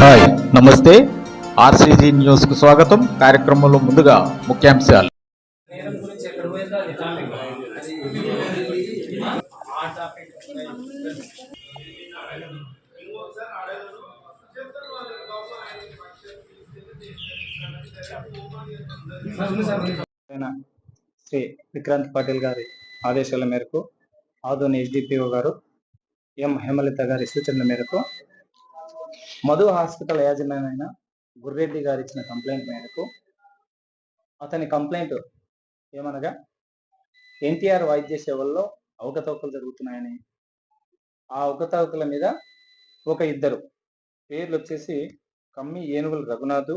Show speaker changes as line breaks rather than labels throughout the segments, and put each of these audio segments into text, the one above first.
Hi నమస్తే. RCG న్యూస్కు స్వాగతం. కార్యక్రమంలో ముందుగా ముఖ్యాంశాలు.
శ్రీ విక్రాంత్ పాటిల్ గారి ఆదేశాల మేరకు ఆదోని హెచ్డిపిఓ గారు ఎం హేమలత గారి సూచనల మేరకు మధు హాస్పిటల్ యాజమాన్యమైన గుర్రెడ్డి గారు ఇచ్చిన కంప్లైంట్ మేరకు అతని కంప్లైంట్ ఏమనగా ఎన్టీఆర్ వైద్య సేవల్లో అవకతవకలు జరుగుతున్నాయని ఆ అవకతవకల మీద ఒక ఇద్దరు పేర్లు వచ్చేసి కమ్మి ఏనుగులు రఘునాథు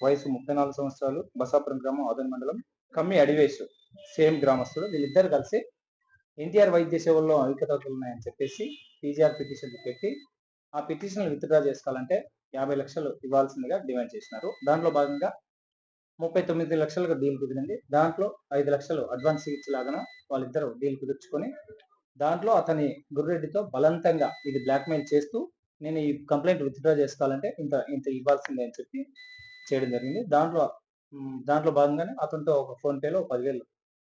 వయసు ముప్పై నాలుగు సంవత్సరాలు బసాపురం గ్రామం ఆదోని మండలం కమ్మి అడివేశు సేమ్ గ్రామస్తులు వీళ్ళిద్దరు కలిసి ఎన్టీఆర్ వైద్య సేవల్లో అవికతవకలు ఉన్నాయని చెప్పేసి పీజీఆర్ పిటిషన్ పెట్టి ఆ పిటిషన్ విత్డ్రా చేసుకోవాలంటే యాభై లక్షలు ఇవ్వాల్సిందిగా డిమాండ్ చేసినారు. దాంట్లో భాగంగా ముప్పై తొమ్మిది లక్షలకు డీల్ కుదిరింది. దాంట్లో ఐదు లక్షలు అడ్వాన్స్ ఇచ్చేలాగా వాళ్ళిద్దరూ డీల్ కుదుర్చుకొని దాంట్లో అతని గుర్రెడ్డితో బలవంతంగా ఇది బ్లాక్మెయిల్ చేస్తూ నేను ఈ కంప్లైంట్ విత్డ్రా చేసుకోవాలంటే ఇంత ఇంత ఇవ్వాల్సిందే అని చెప్పి చేయడం జరిగింది. దాంట్లో దాంట్లో భాగంగానే అతనితో ఒక ఫోన్ పేలో పదివేలు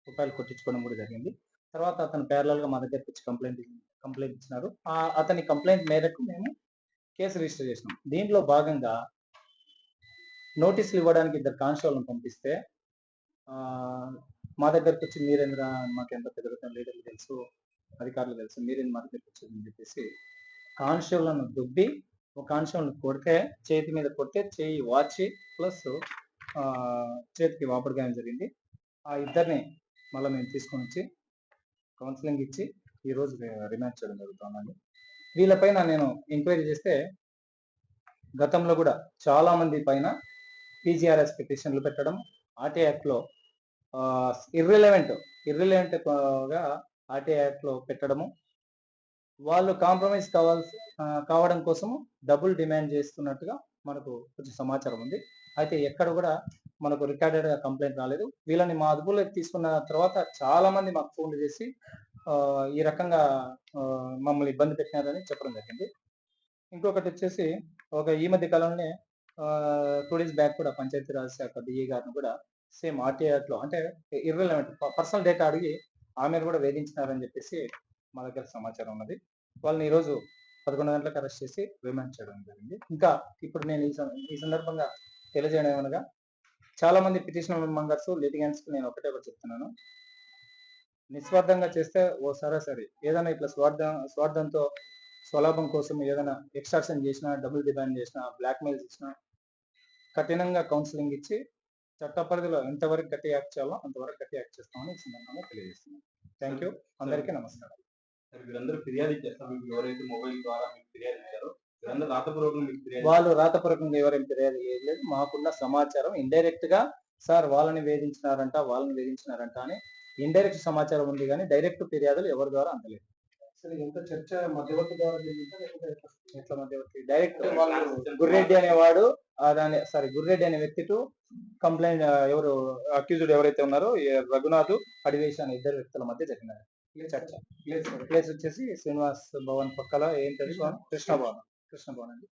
రూపాయలు కొట్టించుకోవడం కూడా జరిగింది. తర్వాత అతను parallel మా దగ్గరికి వచ్చి కంప్లైంట్ కంప్లైంట్ ఇచ్చినారు. ఆ అతని కంప్లైంట్ మేరకు మేము కేసు రిజిస్టర్ చేసినాం. దీంట్లో భాగంగా నోటీసులు ఇవ్వడానికి ఇద్దరు కానిస్టేబుల్ని పంపిస్తే మా దగ్గరకు వచ్చి మీరేంద్ర మాకు ఎంత పెద్ద లీడర్లు తెలుసు అధికారులు తెలుసు మీరేంద్ర మా దగ్గరకు వచ్చిందని చెప్పేసి కానిస్టేబుల్ను దుబ్బి ఒక కానిస్టేబుల్ని కొడితే చేతి మీద కొడితే చేయి వాచి ప్లస్ చేతికి వాపుడు గాయం జరిగింది. ఆ ఇద్దరిని మళ్ళీ మేము తీసుకొని వచ్చి కౌన్సిలింగ్ ఇచ్చి ఈరోజు రిమాండ్ చేయడం జరుగుతుందండి. వీళ్ళపైన నేను ఎంక్వైరీ చేస్తే గతంలో కూడా చాలా మంది పైన పీజీఆర్ఎస్ పిటిషన్లు పెట్టడం ఆర్టీ యాక్ట్లో ఇర్రిలవెంట్ ఇర్రిలవెంట్గా ఆర్టీ పెట్టడము వాళ్ళు కాంప్రమైజ్ కావాల్సి కావడం కోసము డబ్బులు డిమాండ్ చేస్తున్నట్టుగా మనకు కొంచెం సమాచారం ఉంది. అయితే ఎక్కడ కూడా మనకు రికార్డెడ్ కంప్లైంట్ రాలేదు. వీళ్ళని మా అదుపులోకి తీసుకున్న తర్వాత చాలా మంది మాకు ఫోన్లు చేసి ఈ రకంగా మమ్మల్ని ఇబ్బంది పెట్టినారని చెప్పడం జరిగింది. ఇంకొకటి వచ్చేసి ఒక ఈ మధ్య కాలంలోనే టూ డేస్ బ్యాక్ కూడా పంచాయతీరాజ్ శాఖ డిఏ గారిని కూడా సేమ్ ఆర్టీఆర్లో అంటే ఇర్రెలవెంట్ పర్సనల్ డేటా అడిగి ఆమె కూడా వేధించినారని చెప్పేసి మా దగ్గర సమాచారం ఉన్నది. వాళ్ళని ఈ రోజు పదకొండు గంటలకు అరెస్ట్ చేసి రిమాండ్ చేయడం జరిగింది. ఇంకా ఇప్పుడు నేను ఈ ఈ సందర్భంగా తెలియజేయడం ఏమనగా చాలా మంది పిటిషన్ మెంబర్స్ లిటిగెంట్స్ నేను ఒకటే ఒకటి చెప్తున్నాను. నిస్వార్థంగా చేస్తే ఓ సరాసరి ఏదైనా ఇట్లా స్వార్థం స్వార్థంతో స్వలాభం కోసం ఏదైనా ఎక్స్ట్రాక్షన్ చేసినా డబ్బులు డిమాండ్ చేసినా బ్లాక్మెయిల్ చేసినా కఠినంగా కౌన్సిలింగ్ ఇచ్చి చట్ట పరిధిలో ఎంతవరకు గట్టి యాక్ట్ చేయాలో అంతవరకు గట్టి యాక్ట్ చేస్తామని ఈ సందర్భంగా తెలియజేస్తున్నాను. థ్యాంక్ యూ అందరికీ నమస్కారం.
సార్ వీరందరూ ఫిర్యాదు ఇచ్చేస్తారు. మీకు ఎవరైతే మొబైల్ ద్వారా మీకు ఫిర్యాదు ఇచ్చారో వీరందరూ రాతపూర్వకంగా మీకు ఫిర్యాదు
వాళ్ళు రాతపూర్వకంగా ఎవరేం ఫిర్యాదు చేయలేదు. మాకున్న సమాచారం ఇండైరెక్ట్గా సార్ వాళ్ళని వేధించినారంట వాళ్ళని వేధించినారంట అని ఇండైరెక్ట్ సమాచారం ఉంది కానీ డైరెక్ట్ ఫిర్యాదులు ఎవరి ద్వారా అందలేదు. చర్చ మధ్యవర్తి ద్వారా ఎట్లా? మధ్యవర్తి? డైరెక్ట్ వాళ్ళు గుర్రెడ్డి అనేవాడు దాని సారీ గుర్రెడ్డి అనే వ్యక్తి టు కంప్లైంట్ ఎవరు అక్యూజ్డ్ ఎవరైతే ఉన్నారో రఘునాథ్ అడివేష్ అనే ఇద్దరు వ్యక్తుల మధ్య జరిగిన చర్చ. ప్లేస్ వచ్చేసి శ్రీనివాస్ భవన్ పక్కల ఏం తెలుసు కృష్ణ భవన్. కృష్ణ భవన్ అండి.